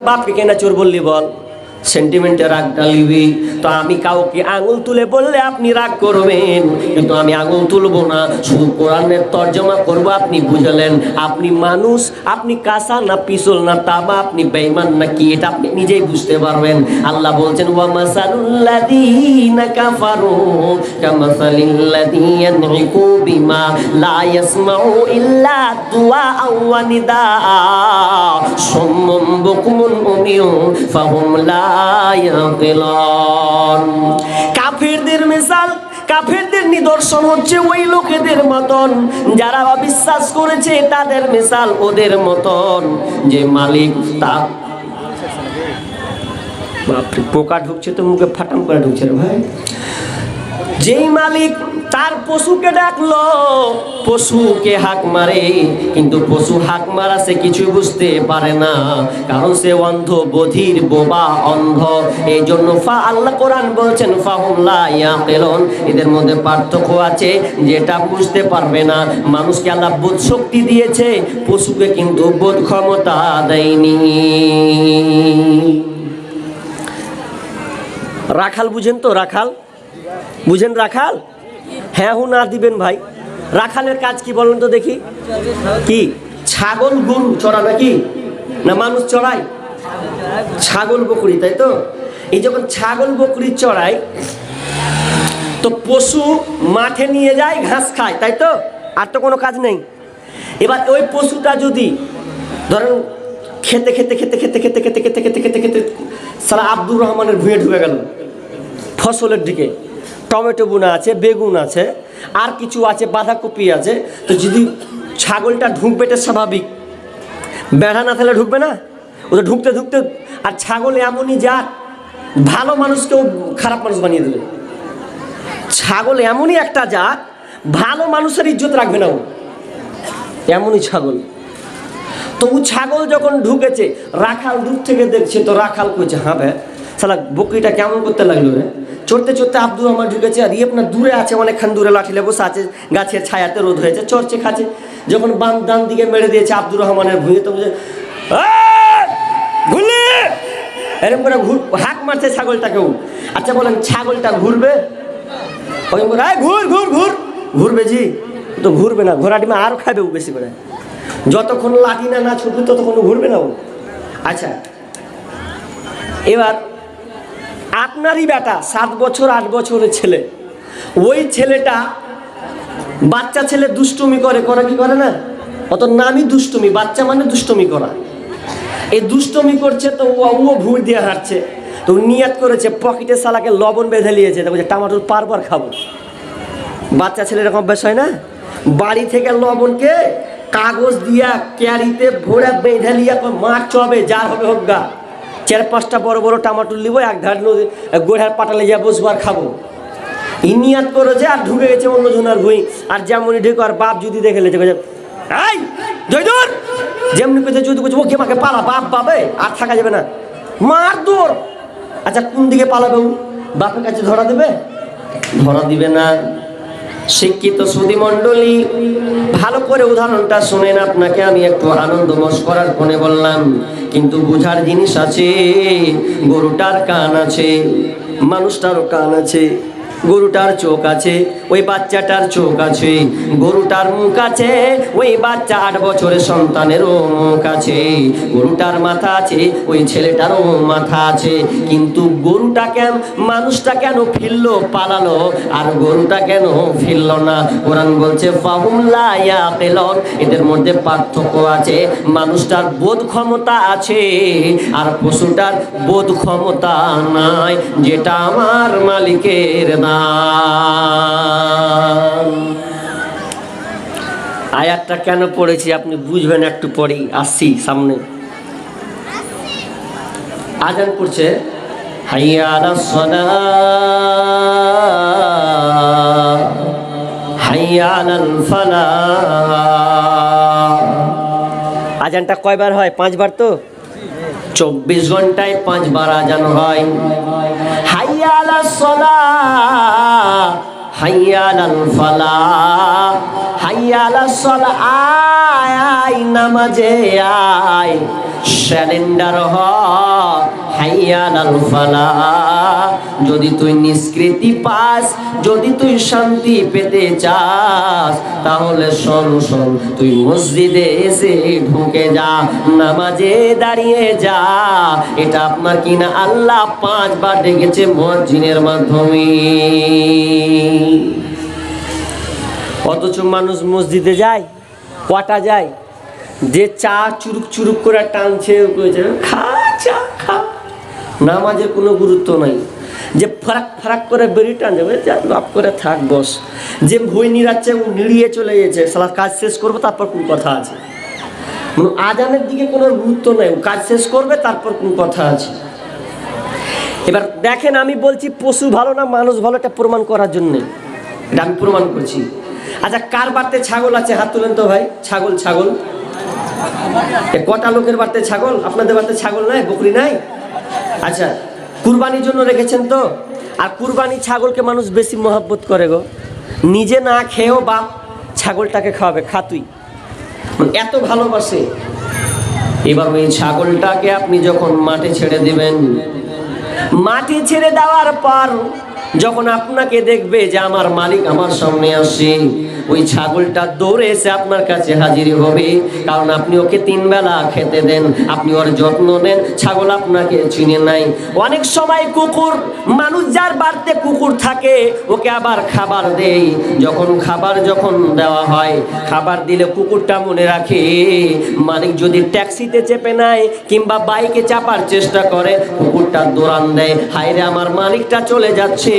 বাপকে কেনা চোর বললি বল। সেন্টিমেন্টে রাগ ডালিবি তো আমি কাউকে আঙুল তুলে বললে আপনি রাগ করবেন। কিন্তু আমি আঙুল তুলবো না। শুধু কোরআনের তর্জমা করব, আপনি বুঝলেন। আপনি মানুষ, আপনি কাঁসা না পিছল না তাবা, আপনি বেইমান না কি? এটা আপনি নিজেই বুঝতে পারবেন। আল্লাহ বলছেন ওয়া মাসালুল্লাযীনা কাফারু কামাসালিল্লাযী বিমা লা ইয়াসমাউ ইল্লা দুআআ ওয়া নিদাআ। সুম্মুম বুকমুন উমিয়ুন ফাহুম লা কাফিরদের মিসাল কাফেরদের নিদর্শন হচ্ছে ওই লোকেদের মতন। যারা অবিশ্বাস করেছে তাদের মিসাল ওদের মতন। যে মালিক তা পোকা ঢুকছে তো মুখে ফাটাম করে ঢুকছে ভাই। যেই মালিক তার পশুকে ডাকলো, পশুকে হাক মারে, কিন্তু পশু হাক মারা সে কিছু বুঝতে পারে না, কারণ সে অন্ধ, বধির, বোবা, অন্ধ। এই জন্য ফা, আল্লাহ কোরআন বলছেন, ফাহুম লা ইয়াকিলুন। এদের মধ্যে পার্থক্য আছে, যেটা বুঝতে পারবে না। মানুষকে আল্লাহ বোধ শক্তি দিয়েছে, পশুকে কিন্তু বোধ ক্ষমতা দেয়নি। রাখাল বুঝেন তো, রাখাল? বুঝেন রাখাল? হ্যাঁ হু না দিবেন ভাই রাখালের কাজ কি বলেন তো দেখি কি ছাগল গরু চড়া নাকি না মানুষ চড়ায় ছাগল বকরি তাই তো এই যখন ছাগল বকরি চড়ায় তো পশু মাঠে নিয়ে যায় ঘাস খায় তাই তো আর তো কোনো কাজ নেই এবার ওই পশুটা যদি ধরেন খেতে খেতে খেতে খেতে খেতে খেতে খেতে খেতে খেতে খেতে সারা আব্দুর রহমানের ভুঁয়ে ঢুকে গেল ফসলের দিকে টমেটো বোনা আছে, বেগুন আছে, আর কিছু আছে, বাঁধাকপি আছে। তো যদি ছাগলটা ঢুকবে এটা স্বাভাবিক। বেড়া না থাকলে ঢুকবে না? ওটা ঢুকতে ঢুকতে, আর ছাগল এমনই জাত, ভালো মানুষকেও খারাপ মানুষ বানিয়ে দেবে। ছাগল এমনই একটা জাত, ভালো মানুষের ইজ্জত রাখবে না ও। এমনই ছাগল। তো ও ছাগল যখন ঢুকেছে, রাখাল দূর থেকে দেখছে, তো রাখাল কইছে হ্যাঁ ভাই সালা বকরিটা কেমন করতে লাগল রে? চড়তে চড়তে আব্দুর আমার ঢুকেছে আর ইয়ে আপনার দূরে আছে অনেকক্ষণ দূরে লাঠিলে বসে আছে গাছের ছায়াতে রোদ হয়েছে, চড়ছে খাচ্ছে যখন বাম ডান দিকে মেরে দিয়েছে আব্দুর রহমানের ভুঁয়ে তো বুঝে এরকম করে ঘুর, হাঁক মারছে ছাগলটাকেও আচ্ছা বলেন, ছাগলটা ঘুরবে? ওই করে "এই, ঘুর ঘুর ঘুর। ঘুরবে জি তো ঘুরবে না, ঘোড়া ডিমে আরও খাবে ও বেশি করে। যতক্ষণ লাঠি না না ছুটবে, ততক্ষণ ঘুরবে না ও। আচ্ছা এবার আপনারই বেটা সাত বছর, আট বছরের ছেলে। ওই ছেলেটা বাচ্চা ছেলে দুষ্টুমি করে করে কি করে না? অত নামই দুষ্টুমি, বাচ্চা মানে দুষ্টুমি করা। এই দুষ্টুমি করছে তো ও ভুঁড় দিয়ে হাঁটছে। তো নিয়াত করেছে, পকেটে সালাকে লবণ বেঁধে নিয়েছে। তো বলছে টমাটোর পারবার খাব। বাচ্চা ছেলে এরকম অভ্যাস হয় না? বাড়ি থেকে লবণকে কাগজ দিয়া ক্যারিতে ভরে বেঁধে লিয়া মাঠ চবে, যার হবে হোক গা। চার পাঁচটা বড় বড় টমাটোর লিবো এক ধার নদী গোড়ার পাটালে যা বসবার খাব। ইনিয়াত করেছে আর ঢুকে গেছে অন্য জনার ভুঁই। আর যেমনই ঢুকে, আর বাপ যদি দেখে লেছে যেমনি কইছে যদি কইছে, ওকে মাকে পালা, বাপ পাবে, আর থাকা যাবে না। মার দৌড়! আচ্ছা কোন দিকে পালাবে? বাপের কাছে ধরা দেবে? ধরা দিবে না। শিক্ষিত সুদী মন্ডলী ভালো করে উদাহরণটা শুনেন আপনাকে, আমি একটু আনন্দ করার ফোনে বললাম। কিন্তু বুঝার জিনিস আছে, গরুটার কান আছে, মানুষটারও কান আছে। গরুটার চোখ আছে, ওই বাচ্চাটার চোখ আছে, গরুটার মুখ আছে, ওই বাচ্চা আট বছরের সন্তানেরও মুখ আছে, গরুটার মাথা আছে, ওই ছেলেটারও মাথা আছে, কিন্তু গরুটা কেন, মানুষটা কেন ফিরলো, পালালো, আর গরুটা কেন ফিরল না? কোরআন বলছে ইয়াকিলুন, এদের মধ্যে পার্থক্য আছে, মানুষটার বোধ ক্ষমতা আছে, আর পশুটার বোধ ক্ষমতা নাই, যেটা আমার মালিকের আয়াতটা কেন পড়েছি আপনি বুঝবেন একটু পরেই। আসছি সামনে। আজান ফালাহ আজানটা কয়বার হয়? পাঁচবার তো? চব্বিশ ঘন্টায় পাঁচবার আজান হয়। হাইয়ালা সলা হাইয়ালাল ফালা হাইয়ালা সলা, আয় নামাজে আয়। স্যালেন্ডার হয় যদি তুই নিষ্কৃতি পাস, যদি তুই শান্তি পেতে চাস, তাহলে শোন শোন তুই মসজিদে এসে ঢুকে যা, নামাজে দাঁড়িয়ে যা। এটা আপনার কিনা আল্লাহ পাঁচবার ডেকেছে মসজিদের মাধ্যমে। অথচ মানুষ মসজিদে যায়, কটা যায়, যে চা চুরুক চুরুক করে টানছে খা চা নামাজের কোনো গুরুত্ব নাই। যে ফারাক ফারাক করে বেরি টান যাবে যা লাভ করে থাক বস। যে ভুই নিরাচ্ছে ও নিড়িয়ে চলে গেছে সালা কাজ শেষ করব, তারপর কোন কথা আছে? আজানের দিকে কোনো গুরুত্ব নেই কাজ শেষ করবে, তারপর কোন কথা আছে? এবার দেখেন, আমি বলছি পশু ভালো না, মানুষ ভালো, এটা প্রমাণ করার জন্যে। এটা আমি প্রমাণ করছি। আচ্ছা কার বাড়িতে ছাগল আছে? হাত তুলেন তো ভাই। ছাগল ছাগল। কটা লোকের বাড়িতে ছাগল? আপনাদের বাড়িতে ছাগল নাই? বকরি নাই? আচ্ছা কুরবানির জন্য রেখেছেন তো? আর কুরবানি ছাগলকে মানুষ বেশি মহাব্বত করে গো। নিজে না খেয়েও বাপ ছাগলটাকে খাওয়াবে খাতুই মানে এত ভালোবাসে। এবার ওই ছাগলটাকে আপনি যখন মাঠে ছেড়ে দিবেন মাটি ছেড়ে দেওয়ার পর যখন আপনাকে দেখবে যে আমার মালিক আমার সামনে আসে ওই ছাগলটা দৌড়ে এসে আপনার কাছে হাজির হবে। কারণ আপনি ওকে তিন বেলা খেতে দেন, আপনি ওর যত্ন নেন, ছাগল আপনাকে চিনে নাই। অনেক সময় কুকুর, মানুষ যার বাড়িতে কুকুর থাকে, ওকে আবার খাবার দেই যখন খাবার যখন দেওয়া হয়, খাবার দিলে কুকুরটা মনে রাখে, মালিক যদি ট্যাক্সিতে চেপে নেয় কিংবা বাইকে চাপার চেষ্টা করে, কুকুরটা দৌড়ান দেয়। হায়রে আমার মালিকটা চলে যাচ্ছে।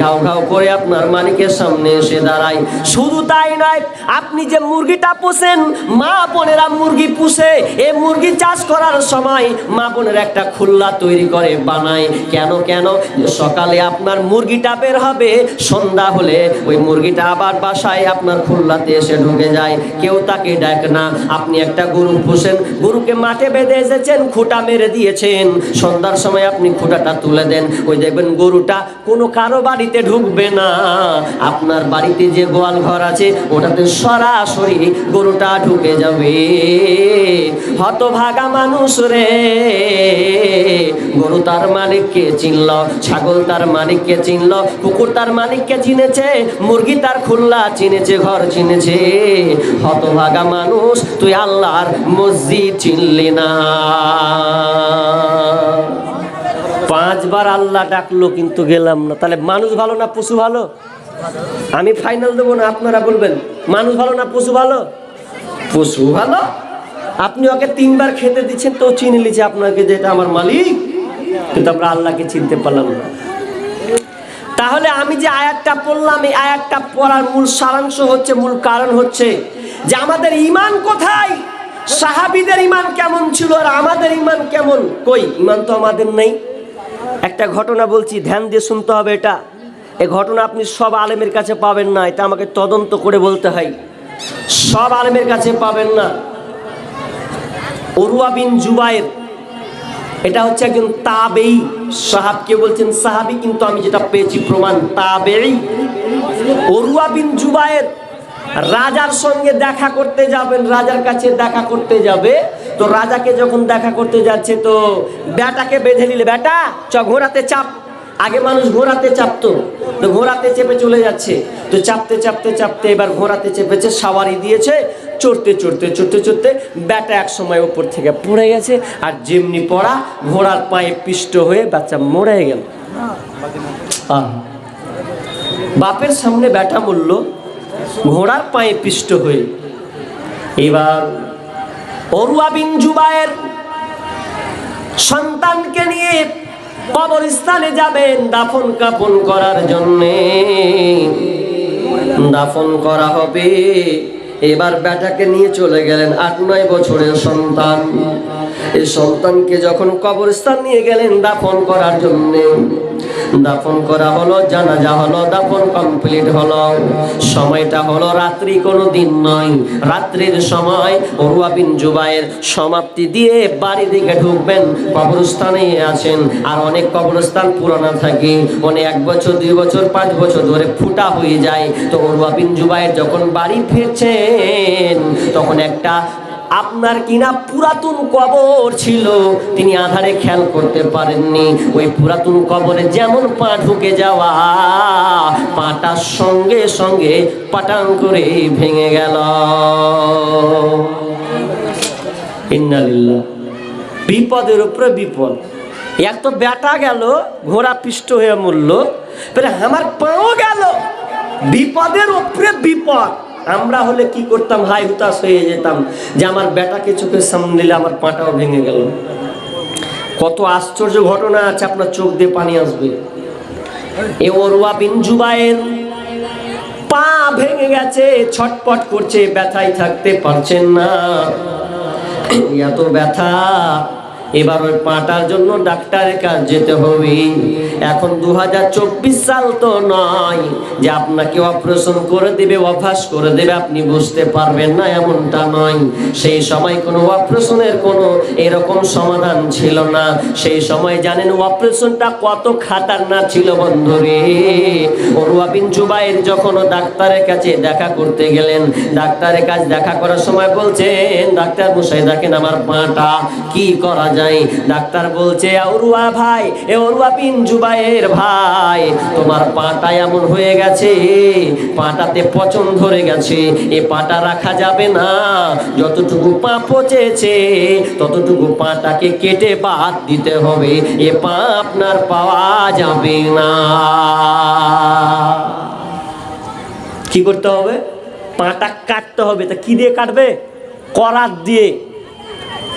ঘাও ঘাও করে আপনার মালিকের সামনে এসে দাঁড়ায়। শুধু তাই নয়, আপনি যে মুরগিটা পোষেন, মা বোনেরা মুরগি পুষে এই মুরগি চাষ করার সময় মা বোনের একটা খুল্লা তৈরি করে, বানায়। কেন কেন? সকালে আপনার মুরগিটা বের হবে, সন্ধ্যা হলে ওই মুরগিটা আবার বাসায় আপনার খুল্লাতে এসে ঢুকে যায়। কেউ তাকে ডাক না, আপনি একটা গরু পুষেন, গরুকে মাঠে বেঁধে এসেছেন, খুঁটা মেরে দিয়েছেন। সন্ধ্যার সময় আপনি খুঁটাটা তুলে দেন, ওই দেখবেন গরুটা কোনো কারও বাড়িতে ঢুকবে না। আপনার বাড়িতে যে গোয়াল ঘর আছে, ওটাতে সরাসরি গরুটা ঢুকে যাবে। হতভাগা মানুষ রে, গরু তার মালিককে চিনল, ছাগল তার মালিককে চিনল, কুকুর তার মালিককে চিনেছে, মুরগি তার খুল্লা চিনেছে, ঘর চিনেছে। হতভাগা মানুষ, তুই আল্লাহর মসজিদ চিনলি না। পাঁচবার আল্লাহ ডাকলো, কিন্তু গেলাম না। তাহলে মানুষ ভালো না পশু ভালো? আমি ফাইনাল দেবো না, আপনারা বলবেন, মানুষ ভালো না, পশু ভালো? পশু ভালো? আপনি ওকে তিনবার খেতে দিচ্ছেন, তো চিনে নিচ্ছে আপনাকে যে এটা আমার মালিক। কিন্তু আমরা আল্লাহকে চিনতে পারলাম না। তাহলে আমি যে আয়াতটা পড়লাম, এই আয়াতটা পড়ার মূল সারাংশ হচ্ছে, মূল কারণ হচ্ছে যে আমাদের ইমান কোথায়? সাহাবিদের ইমান কেমন ছিল আর আমাদের ইমান কেমন? কই? ইমান তো আমাদের নেই। একটা ঘটনা বলছি, ধ্যান দিয়ে শুনতে হবে এটা। এই ঘটনা আপনি সব আলেমের কাছে পাবেন না, এটা আমাকে তদন্ত করে বলতে হয়। সব আলেমের কাছে পাবেন না। অরুয়া বিন জুবাইর, এটা হচ্ছে একজন তাবেই সাহাব। কে বলছেন? সাহাবি কিন্তু আমি যেটা পেয়েছি প্রমাণ, তাবেই। অরুয়া বিন জুবাইর, রাজার সঙ্গে দেখা করতে যাবেন, রাজার কাছে দেখা করতে যাবে। তো রাজাকে যখন দেখা করতে যাচ্ছে, তো বেটাকে বেঁধে নিলে বেটা চ ঘোরাতে চাপ। আগে মানুষ ঘোরাতে চাপতো, তো ঘোরাতে চেপে চলে যাচ্ছে। তো চাপতে চাপতে চাপতে এবার ঘোরাতে চেপেছে, সাওয়ারি দিয়েছে, চড়তে চড়তে চড়তে চড়তে ব্যাটা এক সময় ওপর থেকে পড়ে গেছে, আর যেমনি পড়া, ঘোড়ার পায়ে পিষ্ট হয়ে বাচ্চা মরে গেল। বাপের সামনে ব্যাটা মরল ঘোড়ার পায়ে পিষ্ট হয়ে। এবার অরুয়া বিন জুবায়ের সন্তানকে নিয়ে কবরস্থানে যাবেন দাফন কাপন করার জন্যে। দাফন করা হবে। এবার বেটাকে নিয়ে চলে গেলেন আট, নয় বছরের সন্তান। এই সন্তানকে যখন কবরস্থান নিয়ে গেলেন দাফন করার জন্যে দাফন করা হলো, জানাজা হলো, দাফন কমপ্লিট হলো। সময়টা হলো রাত্রি, কোনো দিন নয়। রাত্রির সময় অরুয়া বিন জুবাইয়ের সমাপ্তি দিয়ে বাড়ি দিকে ঢুকবেন, কবরস্থানে আছেন। আর অনেক কবরস্থান পুরানো থাকে মানে এক বছর, দুই বছর, পাঁচ বছর ধরে ফুটা হয়ে যায়। তো অরুয়া বিন জুবাইয়ের যখন বাড়ি ফিরছেন, তখন একটা আপনার কিনা পুরাতন কবর ছিল। তিনি আধারে খেয়াল করতে পারেননি। ওই পুরাতন কবরে যেমন পা ঢুকে যাওয়া পাটার সঙ্গে সঙ্গে পাটান করে ভেঙে গেল। বিপদের উপরে বিপদ। এক তো বেটা গেল, ঘোড়া পিষ্ট হয়ে মরল আমার পাও গেল। বিপদের উপরে বিপদ। আমরা হলে কি করতাম? হাই হুতাশ হয়ে যেতাম। যে আমার বেটাকে চোখের সামনে নিলে আমার পাটাও ভেঙে গেল। কত আশ্চর্য ঘটনা আছে, আপনার চোখ দিয়ে পানি আসবে। এ ওরওয়া বিন পা ভেঙে গেছে, ছটপট করছে, ব্যথায় থাকতে পারছেন না। এত ব্যথা। এবার ওই পাটার জন্য ডাক্তারের কাছে যেতে হবে। এখন দু হাজার চব্বিশ সাল তো নয় যে আপনাকে অপারেশন করে দেবে, অভ্যাস করে দেবে, আপনি বুঝতে পারবেন না এমনটা নয়। সেই সময় কোনো অপারেশনের কোনো এরকম সমাধান ছিল না। সেই সময় জানেন অপারেশনটা কত খাতারনাক ছিল বন্ধুরে। অরুয়া বিন জুবাইর যখন ডাক্তারের কাছে দেখা করতে গেলেন, ডাক্তারের কাছে দেখা করার সময় বলছেন, ডাক্তার মশাই দেখেন আমার পাটা, কি করা যায়? ডাক্তার বলছে অরুয়া ভাই, এ অরুয়া বিন জুবাইর ভাই, তোমার পাটা এমন হয়ে গেছে, পাটাতে পচন ধরে গেছে, এ পাটা রাখা যাবে না। যতটুকু পা পচেছে, ততটুকু পাটাকে কেটে বাদ দিতে হবে, এ পা আপনার পাওয়া যাবে না। কি করতে হবে? পাটা কাটতে হবে। তা কি দিয়ে কাটবে? করাত দিয়ে।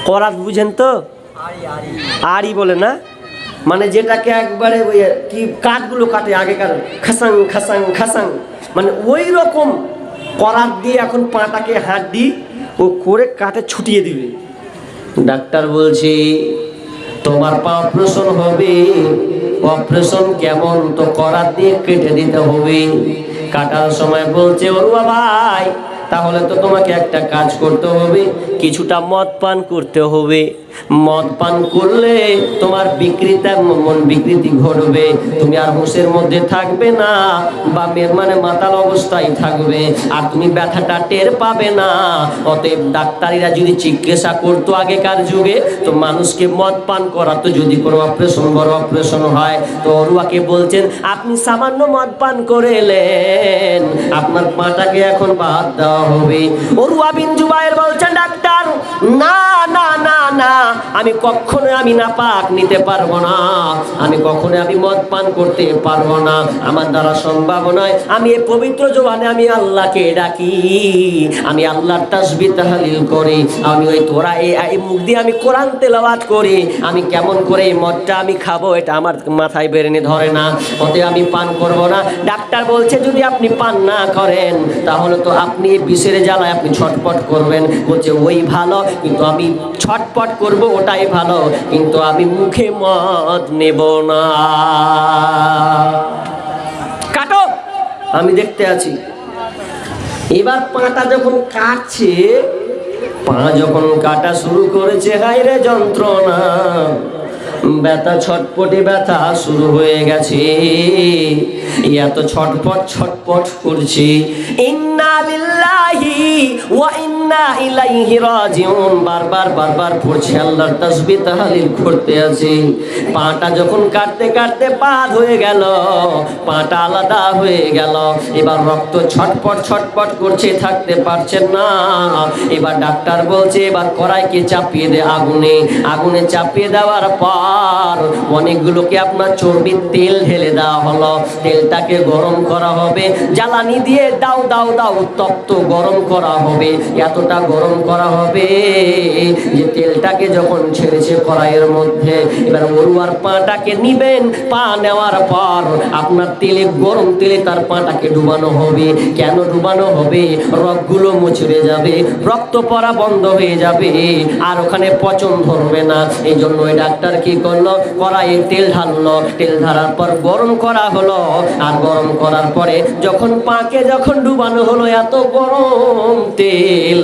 করাত বুঝেন তো? আড়ি বলে না? মানে যেটাকে একবারে ওই কি কাঠগুলো কাটে আগেকার খাসাং খাসাং খাসাং। মানে ওই রকম করাত দিয়ে এখন পাটাকে হাত দিই ও করে কাটে ছুটিয়ে দিবে। ডাক্তার বলছে তোমার পা অপারেশন হবে অপারেশন কেমন? তো করাত দিয়ে কেটে দিতে হবে। কাটার সময় বলছে ওরুয়া ভাই তাহলে তো তোমাকে একটা কাজ করতে হবে কিছুটা মদ পান করতে হবে। মদ পান করলে তোমার বিকৃতা মন বিকৃতি ঘটবে। তুমি আর হুঁশের মধ্যে থাকবে না বা মানে মাতাল অবস্থায় থাকবে। আর তুমি ব্যথাটা টের পাবে না। অতএব ডাক্তারিরা যদি চিকিৎসা করতো আগেকার যুগে, তো মানুষকে মদ পান করাতো যদি কোনো অপারেশন, বড় অপারেশন হয়, তো অরুয়াকে বলছেন, আপনি সামান্য মদ পান করে এলেন। আপনার পাটাকে এখন বাদ দেওয়া হবে। অরুয়া বিন জুবাইর বলছেন, ডাক্তার, না না না না, আমি কখনো আমি না পাক নিতে পারব না। আমি কখনো আমি মদ পান করতে পারব না। আমার দ্বারা সম্ভব নয়। আমি এই পবিত্র জবানে আমি আল্লাহকে ডাকি। আমি আল্লাহর তাসবি তাহালিল করি। আমি ওই তোরা এই মুখ দিয়ে আমি কোরআন তেলাওয়াত করি। আমি কেমন করে এই মদটা আমি খাব, এটা আমার মাথায় বেরেনে, ধরে না। ওতে আমি পান করব না। ডাক্তার বলছে, যদি আপনি পান না করেন, তাহলে তো আপনি বিষের জ্বালায় আপনি ছটপট করবেন। বলছে, ওই ভালো, কিন্তু আমি ছটপট করব, ওটাই ভালো, কিন্তু আমি মুখে মদ নেব না। কাটো, আমি দেখতে আছি। এবার পাটা যখন কাটছে, পা যখন কাটা শুরু করেছে হাইরে যন্ত্রণা, ব্যথা ছটপটে ব্যথা শুরু হয়ে গেছে। এত ছটপট ছটপট করছে। ইন্না লিল্লাহি ওয়া ডাক্তার বলছে, এবার কড়াইকে চাপিয়ে দে আগুনে। আগুনে চাপিয়ে দেওয়ার পর অনেকগুলোকে আপনার চর্বির তেল ঢেলে দেওয়া হলো। তেলটাকে গরম করা হবে। জ্বালানি দিয়ে দাও দাও দাও, তপ্ত গরম করা হবে। এতটা গরম করা হবে যে তেলটাকে যখন ছেড়েছে কড়াইয়ের মধ্যে, এবার অরুয়ার পাটাকে নিবেন, পা নেওয়ার পর আপনার তেলে, গরম তেলে তার পাটাকে ডুবানো হবে। কেন ডুবানো হবে? রগগুলো মুচড়ে যাবে, রক্ত পড়া বন্ধ হয়ে যাবে, আর ওখানে পচন ধরবে না। এই জন্য ওই ডাক্তার কি করল? কড়াইয়ে তেল ঢাললো। তেল ঢালার পর গরম করা হলো। আর গরম করার পরে যখন পাকে যখন ডুবানো হলো, এত গরম তেল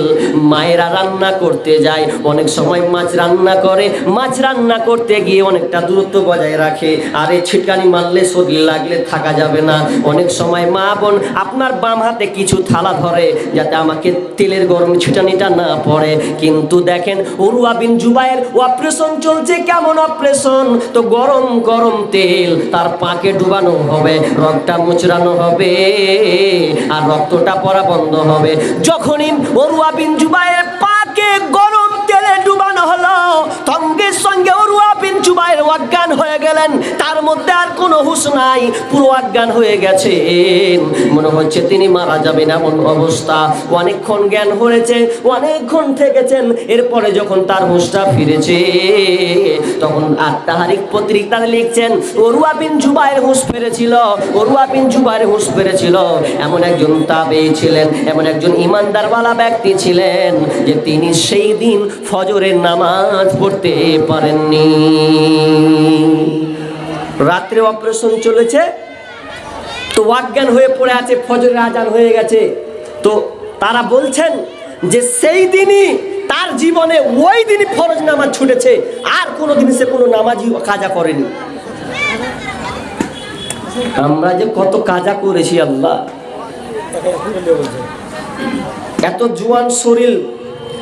মায়েরা রান্না করতে যায়, অনেক সময় মাছ রান্না করে, মাছ রান্না করতে গিয়ে অনেকটা দূরত্ব বজায় রাখে। আরে ছিটকানি মারলে শরীর লাগলে থাকা যাবে না। অনেক সময় মা বোন আপনার বাম হাতে কিছু থালা ধরে, যাতে আমাকে তেলের গরম ছিটানিটা না পড়ে। কিন্তু দেখেন, অরুয়া বিন জুবাইয়ের অপারেশন চলছে কেমন অপারেশন তো গরম গরম তেল, তার পাকে ডুবানো হবে, রক্তটা মুচড়ানো হবে, আর রক্তটা পড়া বন্ধ হবে। যখনই অরুয়া বিন জুবায়ের পাকে গরম সঙ্গে অজ্ঞান হয়ে গেলেন। তার মধ্যে আর কোনো হুঁশ নাই। পুরো অজ্ঞান হয়ে গেছেন। মনে হচ্ছে তিনি মারা যাবেন এমন অবস্থা। অনেকক্ষণ জ্ঞান হয়েছে, অনেকক্ষণ থেকেছেন। এরপরে যখন তার হুঁশটা ফিরেছে, তখন আত্মাহারিক পত্রিকাতে লিখছেন, অরুয়া বিন জুবাইয়ের হুঁশ ফিরেছিল, অরুয়া বিন জুবাইয়ের হুঁশ ফিরেছিল। এমন একজন তাবে ছিলেন, এমন একজন ইমানদারওয়ালা ব্যক্তি ছিলেন যে তিনি সেই দিন ফজরের নামাজ পড়তে পারেননি। রাত্রে অপারেশন চলেছে, তো অজ্ঞান হয়ে পড়ে আছে, ফজরের আজান হয়ে গেছে। তো তারা বলছেন যে সেই দিনই তার জীবনে ওই দিনই ফরজ নামাজ ছুটেছে, আর কোনো দিন সে কোনো নামাজই কাজা করেনি। আমরা যে কত কাজা করেছি আল্লাহ। এত জোয়ান শরীর,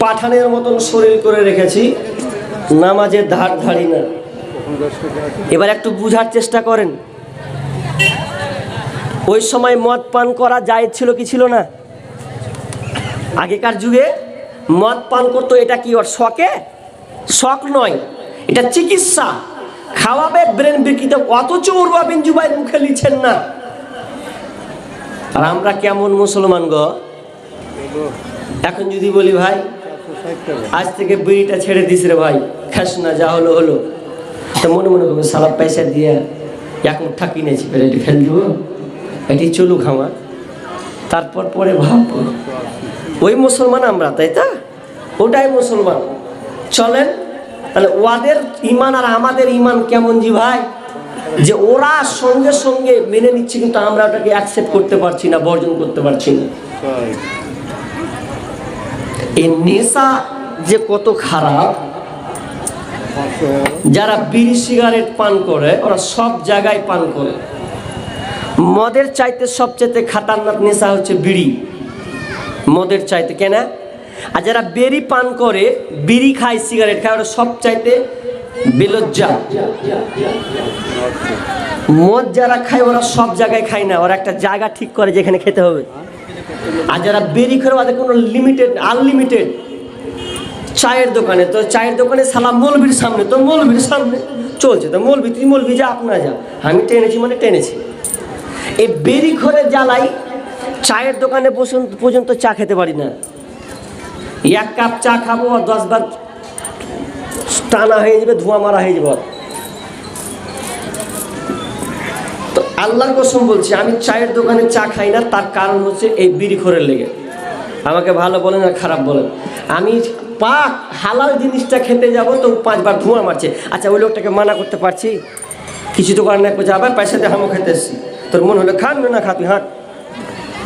পাঠানের মতন শরীর করে রেখেছি। নামাজের ধার ধারি না। এবার একটু বুঝার চেষ্টা করেন। ওই সময় মদ পান করা যায় ছিল কি ছিল না? আগেকার যুগে মদ পান করতো, এটা কি ওর শখে? শখ নয়, এটা চিকিৎসা। খাওয়াবে, ব্রেন বিকৃত, অথচ উর্বা বিঞ্জুবাই মুখে লিখছেন না। আর আমরা কেমন মুসলমান গো? এখন যদি বলি ভাই, আজ থেকে বিড়িটা ছেড়ে দিস রে ভাই। খাস না যা হলো হলো। তো মনে মনে করবে সালা পয়সা দিয়ে এক মুঠা কিনেছি ফেলে এটি ফেল দেবো। এটি চলুক আমার। তারপর পরে ভাববো। ওই মুসলমান আমরা তাই তা? ওটাই মুসলমান। চলেন তাহলে ওদের ইমান আর আমাদের ইমান কেমন জি ভাই? যে ওরা সঙ্গে সঙ্গে মেনে নিচ্ছে কিন্তু আমরা ওটাকে অ্যাকসেপ্ট করতে পারছি না বর্জন করতে পারছি না। এই নেশা যে কত খারাপ যারা বিড়ি সিগারেট পান করে, ওরা সব জায়গায় পান করে। মদের চাইতে সবচেয়ে খাতারনাক নেশা হচ্ছে বিড়ি। মদের চাইতে, কেন? আর যারা বেরি পান করে, বিড়ি খায়, সিগারেট খায়, ওরা সব চাইতে বেলজ্জা। মদ যারা খায়, ওরা সব জায়গায় খায় না। ওরা একটা জায়গা ঠিক করে যেখানে খেতে হবে। আর যারা বেরি করে, ওদের কোনো লিমিটেড আনলিমিটেড চায়ের দোকানে, তো চায়ের দোকানে সালা মৌলবির সামনে, তো মৌলবির সামনে চলছে, তো মৌলবি তুই মৌলবি যা, আপনা যা। আমি টেনেছি মানে টেনেছি। এই বেরি ঘরে জ্বালাই চায়ের দোকানে পর্যন্ত পর্যন্ত চা খেতে পারি না। এক কাপ চা খাব আর দশ বার টানা হয়ে যাবে, ধোঁয়া মারা হয়ে যাবে। তো আল্লাহর কসম বলছি, আমি চায়ের দোকানে চা খাই না, তার কারণ হচ্ছে এই বিড়ি খোরের লেগে। আমাকে ভালো বলেন আর খারাপ বলেন। আমি পাক হালাল জিনিসটা খেতে যাব তো পাঁচবার ধোঁয়া মারছে। আচ্ছা ওই লোকটাকে মানা করতে পারছি? কিছু তো কারণে করছে আবার পয়সা দিয়ে হামো খেতে এসছি। তোর মন হলো খান না খা তুই হাঁট।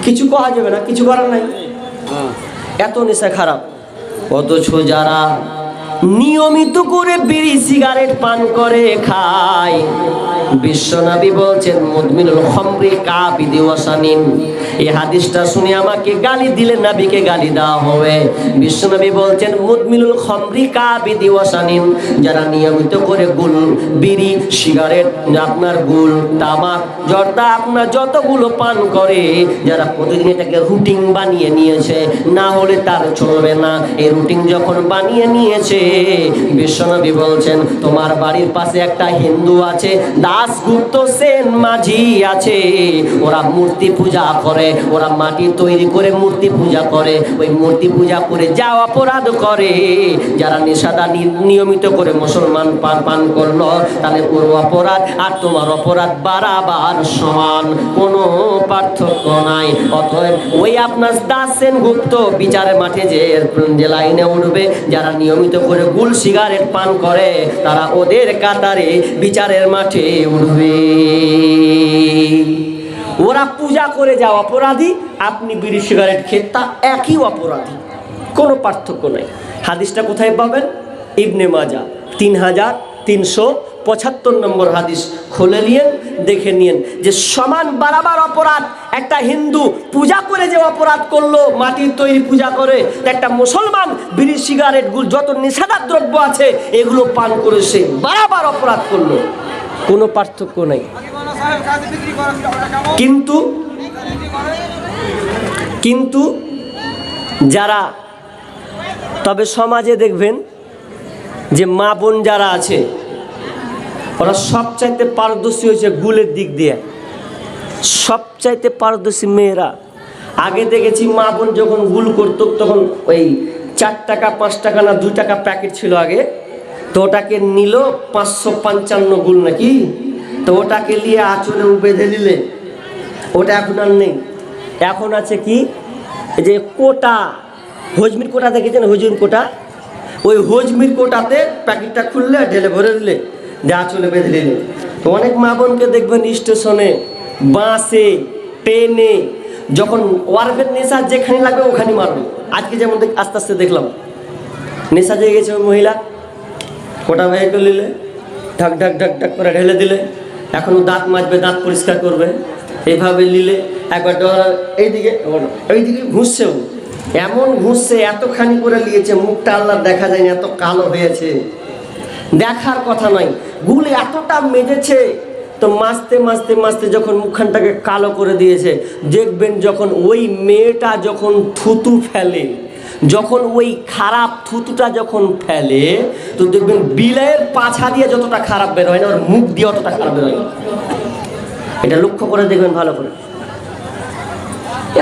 কিছু করা যাবে না কিছু করার নাই। এত নেশা খারাপ। অথচ যারা নিয়মিত করে বিড়ি, সিগারেট পান করে খায় বিশ্বনবী বলছেন, মুদমিনুল খমরি কাবিদি ওয়াসানিন এই হাদিসটা শুনে আমাকে গালি দিলে নাবিকে গালি দেওয়া হবে। বিশ্বনবী বলছেন, মুদমিনুল খমরি কাবিদি ওয়াসানিন যারা নিয়মিত করে গুল, বিড়ি, সিগারেট, আপনার গুল, তামাক, জর্দা, আপনার যতগুলো পান করে, যারা প্রতিদিন এটাকে রুটিন বানিয়ে নিয়েছে, না হলে তার চলবে না। এই রুটিন যখন বানিয়ে নিয়েছে বিশ্বনবী বলছেন, তোমার বাড়ির পাশে একটা হিন্দু আছে, দাসগুপ্ত সেন মাঝি আছে। ওরা মূর্তি পূজা করে, ওরা মাটি তৈরি করে মূর্তি পূজা করে। ওই মূর্তি পূজা করে যা অপরাধ করে। যারা নেশাদা নিয়মিত করে মুসলমান পান পান করল, তাহলে ওর অপরাধ আর তোমার অপরাধ বারাবার সমান কোনো পার্থক্য নাই। অতএব ওই আপনার দাস সেন গুপ্ত বিচারের মাঠে যে যে লাইনে উঠবে, যারা নিয়মিত করে গুল সিগারেট পান করে, তারা ওদের কাতারে বিচারের মাঠে উঠবে। ওরা পূজা করে যা অপরাধী, আপনি বিড়ি সিগারেট খেত তা একই অপরাধী। কোনো পার্থক্য নেই। হাদিসটা কোথায় পাবেন? ইবনে মাজা তিন হাজার তিনশো পঁচাত্তর নম্বর হাদিস। খুলে নিয়েন দেখে নিয়েন যে সমান বারাবার অপরাধ, একটা হিন্দু পূজা করে যে অপরাধ করল, মাটির তৈরি পূজা করে একটা মুসলমান বিড়ি, সিগারেট গুল যত নিষেধার দ্রব্য আছে, এগুলো পান করে সে বারাবার অপরাধ করল। কোনো পার্থক্য নেই। কিন্তু কিন্তু যারা, তবে সমাজে দেখবেন যে মা বোন যারা আছে ওরা সবচাইতে পারদর্শী হয়েছে গুলের দিক দিয়ে। সবচাইতে পারদর্শী মেয়েরা। আগে দেখেছি মা বোন যখন গুল করতো, তখন ওই চার টাকা, পাঁচ টাকা না দুই টাকা প্যাকেট ছিল আগে। তো ওটাকে নিল পাঁচশো পঞ্চান্ন গুল নাকি? তো ওটাকে নিয়ে আঁচলে বেঁধে নিলে। ওটা এখন আর নেই। এখন আছে কি? যে কোটা। হজমির কোটা দেখেছেন? হজমির কোটা? ওই হজমির কোটাতে প্যাকেটটা খুললে, ঢেলে ভরে দিলে। যা চলে বেঁধে দিলে তো অনেক মা বোনকে দেখবেন স্টেশনে, বাসে, ট্রেনে, যখন ওয়ার্ফের নেশা যেখানে লাগবে ওখানে মারবে। আজকে যেমন আস্তে আস্তে দেখলাম। নেশা জেগে গেছে ওই মহিলা। কোটা করে নিলে, ঢাক ঢাক ঢাক ঢাক করে ঢেলে দিলে। এখন ও দাঁত মাজবে, দাঁত পরিষ্কার করবে। এইভাবে নিলে একবার ডর এইদিকে এইদিকে ঘুষছে এমন ঘুষছে এতখানি করে নিয়েছে, মুখটা আল্লাহ দেখা যায় না এত কালো হয়েছে। দেখার কথা নয়। গুলে এতটা মেজেছে তো মাসতে মাসতে মাসতে যখন মুখখানটাকে কালো করে দিয়েছে, দেখবেন যখন ওই মেয়েটা যখন থুতু ফেলে, যখন ওই খারাপ থুতুটা যখন ফেলে, তো দেখবেন বিলের পাছা দিয়ে যতটা খারাপ বের হয় না, ওর মুখ দিয়ে অতটা খারাপ বের হয়। এটা লক্ষ্য করে দেখবেন ভালো করে।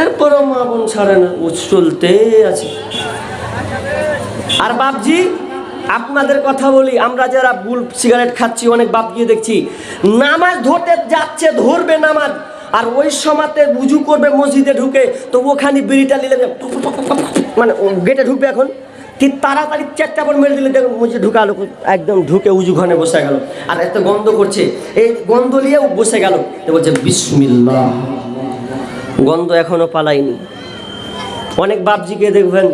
এরপরও মা বোন ছাড়ে না ও চলতে আছে। আর বাপজি আপনাদের কথা বলি, আমরা যারা বুল সিগারেট খাচ্ছি, অনেক বাপজিও দেখছি, নামাজ ধরতে যাচ্ছে, ধরবে নামাজ, আর ওই সময়তে উজু করবে, মসজিদে ঢুকে, তো ওখানে বিড়িটা নিলে মানে গেটে ঢুকবে এখন ঠিক তাড়াতাড়ি চারটা পর মেরে দিলে, দেখুন মসজিদে ঢুকালো একদম ঢুকে উজু ঘনে বসে গেল। আর এত গন্ধ করছে, এই গন্ধ নিয়ে বসে গেল। বলছে, বিসমিল্লাহ। গন্ধ এখনও পালায়নি। অনেক বাপজিকে দেখবেন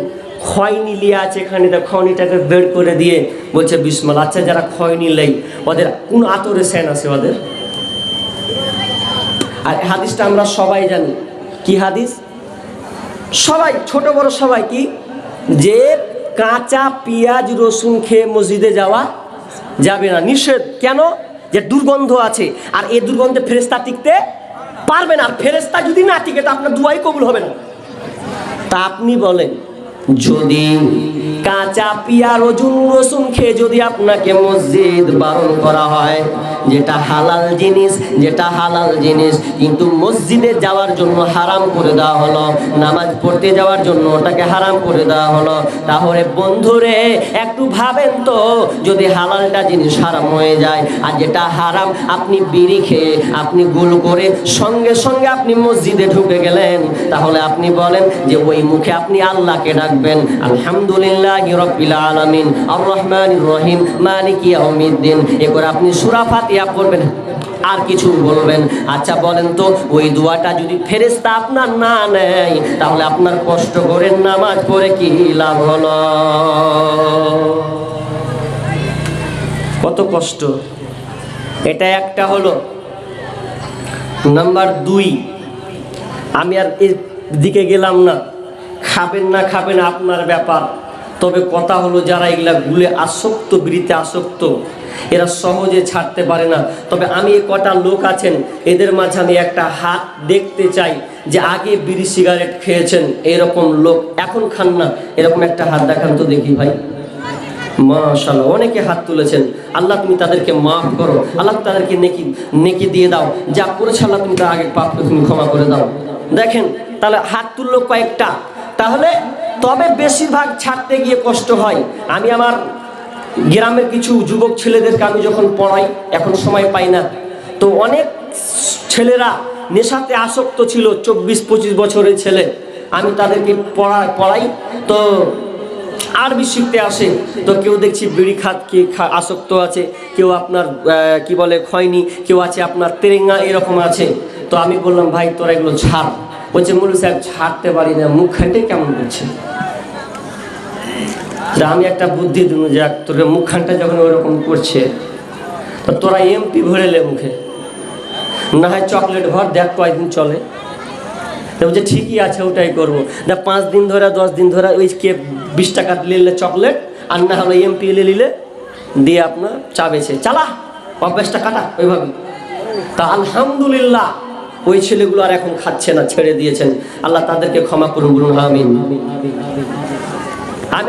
খয়নি লিয়ে আছে এখানে, তা খয়নিটাকে বের করে দিয়ে বলছে, বিসমাল। আচ্ছা যারা খয়নি লেই ওদের কোন আতরে সেন আছে ওদের? আর হাদিসটা আমরা সবাই জানি। কি হাদিস? সবাই, ছোট বড় সবাই কি? যে কাঁচা পেঁয়াজ, রসুন খেয়ে মসজিদে যাওয়া যাবে না। নিষেধ। কেন? যে দুর্গন্ধ আছে। আর এই দুর্গন্ধে ফেরেস্তা টিকতে পারবে না। আর ফেরেস্তা যদি না টিকে, তো আপনার দুয়াই কবুল হবে না। তা আপনি বলেন। যদি কাঁচা পিয়া রজুন রসুন খেয়ে যদি আপনাকে মসজিদ বারণ করা হয়, যেটা হালাল জিনিস, যেটা হালাল জিনিস, কিন্তু মসজিদে যাওয়ার জন্য হারাম করে দেওয়া হলো, নামাজ পড়তে যাওয়ার জন্য ওটাকে হারাম করে দেওয়া হলো, তাহলে বন্ধুরে, একটু ভাবেন তো, যদি হালালটা জিনিস হারাম হয়ে যায় আর যেটা হারাম আপনি বিড়ি খেয়ে আপনি গোল করে সঙ্গে সঙ্গে আপনি মসজিদে ঢুকে গেলেন, তাহলে আপনি বলেন যে ওই মুখে আপনি আল্লাহকে ডাকবেন। আলহামদুলিল্লাহ রব্বিল আলামিন। আর রহমান রহিম। মালিক ইয়াউমিদ্দিন। এ করে আপনি সূরা ফাতিহা পড়বেন। আর কিছু বলবেন। আচ্ছা বলেন তো, ওই দোয়াটা যদি ফেরেস্তা আপনার না নেয়, তাহলে আপনার কষ্ট করে নামাজ পড়ে কি লাভ হলো? কত কষ্ট। এটা একটা হলো নাম্বার দুই। আমি আর এর দিকে গেলাম না। খাবেন না খাবেন আপনার ব্যাপার। তবে কথা হলো যারা এগুলা গুলে আসক্ত, বিড়িতে আসক্ত, এরা সহজে ছাড়তে পারে না। তবে আমি এ কটা লোক আছেন, এদের মাঝে আমি একটা হাত দেখতে চাই যে আগে বিড়ি সিগারেট খেয়েছেন, এরকম লোক এখন খান না। এরকম একটা হাত দেখান তো দেখি ভাই। মাশাল্লাহ অনেকে হাত তুলেছেন। আল্লাহ তুমি তাদেরকে মাফ করো। আল্লাহ তাদেরকে নেকি নেকি দিয়ে দাও। যা করেছে আল্লাহ তুমি তার আগে পাপকে তুমি ক্ষমা করে দাও। দেখেন, তাহলে হাত তুললো কয়েকটা। তাহলে তবে বেশিরভাগ ছাড়তে গিয়ে কষ্ট হয়। আমি আমার গ্রামের কিছু যুবক ছেলেদেরকে আমি যখন পড়াই, এখন সময় পাই না। তো অনেক ছেলেরা নেশাতে আসক্ত ছিল চব্বিশ পঁচিশ বছরের ছেলে। আমি তাদেরকে পড়া, পড়াই। তো আরবি শিখতে আসে। তো কেউ দেখছি বিড়ি খাত কি আসক্ত আছে। কেউ আপনার কি বলে, খয়নি। কেউ আছে আপনার তেরেঙ্গা, এরকম আছে। তো আমি বললাম, ভাই, তোরা এগুলো ছাড়। বলছে মুলু সাহেব, ছাড়তে পারি না, মুখ খাইতে কেমন করছে? আমি একটা বুদ্ধি দিন, যে তোর মুখখানটা যখন ওরকম করছে, তো তোরা এমপি ভরেলে মুখে। না হয় চকলেট ভর, দেখ কয়দিন চলে। বলছে, ঠিকই আছে, ওটাই করব। না পাঁচ দিন ধরে, দশ দিন ধরে ওই কে বিশ টাকা নিলে চকলেট, আর না হলো এমপি এলে নিলে দিয়ে আপনার চা বেছে। চালা, অভ্যাসটা কাটা ওইভাবে তা আলহামদুলিল্লাহ ওই ছেলেগুলো আর এখন খাচ্ছে না ছেড়ে দিয়েছেন। আল্লাহ তাদেরকে ক্ষমা করুন আমি আর